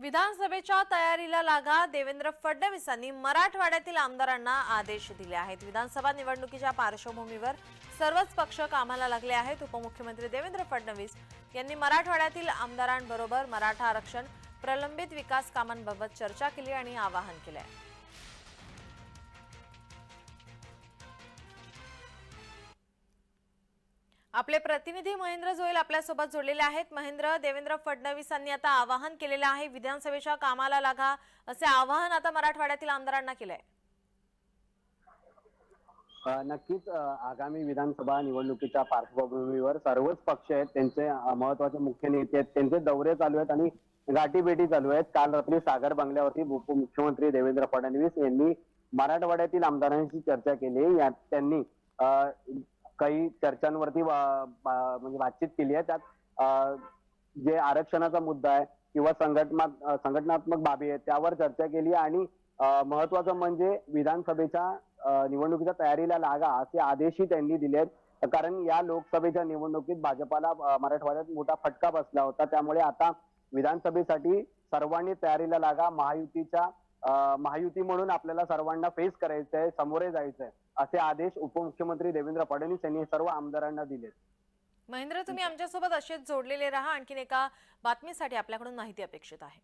विधानसभेच्या तयारीला लागा देवेंद्र फडणवीसांनी मराठवाड्यातील आमदारांना आदेश दिले आहेत. विधानसभा निवडणुकीच्या पार्श्वभूमीवर सर्वच पक्ष कामाला लागले आहेत. उपमुख्यमंत्री देवेंद्र फडणवीस यांनी मराठवाड्यातील आमदारांबरोबर मराठा आरक्षण प्रलंबित विकास कामांबाबत चर्चा केली आणि आवाहन केले आहे आपले प्रतिनिधी महेंद्र जोईल आपल्यासोबत जोडलेले आहेत. महेंद्र देवेंद्र फडणवीसांनी आता आवाहन केलेलं आहे विधानसभेच्या कामाला लागा असे आवाहन आता मराठवाड्यातील आमदारांना केलंय. नक्कीच आगामी विधानसभा निवडणुकीच्या पार्श्वभूमीवर सर्वच पक्ष आहेत त्यांचे महत्त्वाचे मुख्य नेते आहेत त्यांचे दौरे चालू आहेत आणि गाठीभेटी चालू आहेत. काल रात्री सागर बंगल्यावरती उपमुख्यमंत्री देवेंद्र फडणवीस यांनी मराठवाड्यातील आमदारांशी चर्चा केली. यात त्यांनी काही चर्चांवरती म्हणजे बातचीत केली आहे. त्यात जे आरक्षणाचा मुद्दा आहे किंवा संघटना संघटनात्मक बाबी आहेत त्यावर चर्चा केली आणि महत्वाचं म्हणजे विधानसभेच्या निवडणुकीच्या तयारीला लागा असे आदेशही त्यांनी दिले आहेत. कारण या लोकसभेच्या निवडणुकीत भाजपाला मराठवाड्यात मोठा फटका बसला होता. त्यामुळे आता विधानसभेसाठी सर्वांनी तयारीला लागा. महायुतीच्या महायुती म्हणून आपल्याला सर्वांना फेस करायचं आहे समोरे जायचं आहे असे आदेश उपमुख्यमंत्री देवेंद्र फडणवीस यांनी सर्व आमदारांना दिलेत. महेंद्र तुम्ही आमच्यासोबत असेच जोडलेले राहा. आणखीन एका बातमीसाठी आपल्याकडून माहिती अपेक्षित आहे.